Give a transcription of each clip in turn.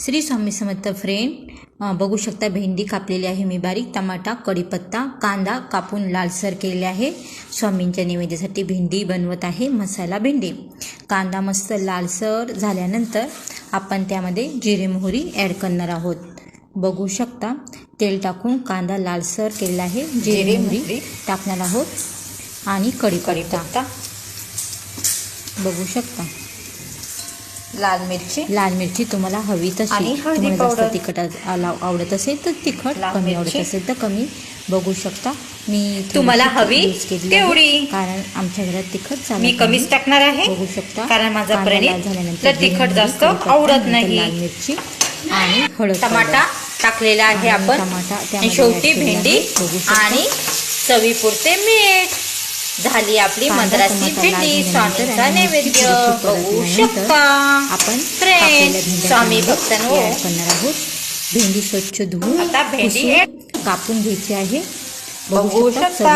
Shri Swami Samarth friend बघू शकता भेंडी कापलेली आहे मी बारीक टमाटा कढीपत्ता कांदा कापून लालसर केलेले आहे. स्वामींच्या निवेद्यासाठी भेंडी बनवत आहे मसाला भेंडी. कांदा मस्त लालसर झाल्यानंतर आपण त्यामध्ये जिरे मोहरी ॲड करणार आहोत. बघू शकता तेल टाकून कांदा लालसर केलेला आहे जिरे मोहरी टाकणार आहोत आणि कढीपत्ता. बघू शकता. लाल मिरची लाल मिरची तुम्हाला हवी तशी आणि हळदी तुम्हाला जास्त. तिखट आला- आवडत असेल तर तिखट लाल कमी आवडत मिरची. असेल तर कमी बघू शकता मी थोडीशी तुम्हाला हवी use केलेली आहे. तेवढी. कारण आमच्या घरात तिखट चालत मी नाही. कमीच टाकणार आहे बघू शकता कारण माझा कांदा प्रणित लाल झाल्यानंतर ला तिखट जास्त कढीपत्ता, आवडत नंतर नाही. लाल मिरची आणि हळद टमाटा. टाकलेला आहे आणि आपण टमाटा आणि त्यामध्ये शेवटी add केलेला भेंडी आहे. बघू शकता. आणि चवीपुरते मीठ झाली आपली मद्रासी लाल स्वामींचा नैवेद्य. बघू शकता. आपण भेंड्या स्वामी add करणार आहोत. भेंडी स्वच्छ धुवून आता भेंडी कापून घ्यायची आहे. बघू शकता,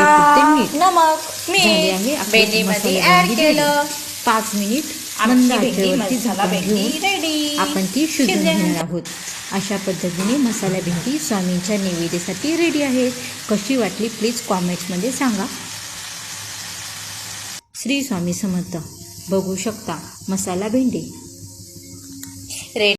नमक आपली भेंडीमध्ये ऍड केलं. पाच मिनिट मंद आचेवरती झाकून घेऊन आपण ती शिजवून घेणार आहोत. अशा पद्धतीने मसाला भेंडी स्वामींच्या नैवेद्यासाठी रेडी आहे. कशी वाटली प्लीज कॉमेंट्समध्ये सांगा. श्री स्वामी समर्थ. बघू शकता मसाला भेंडी. रेड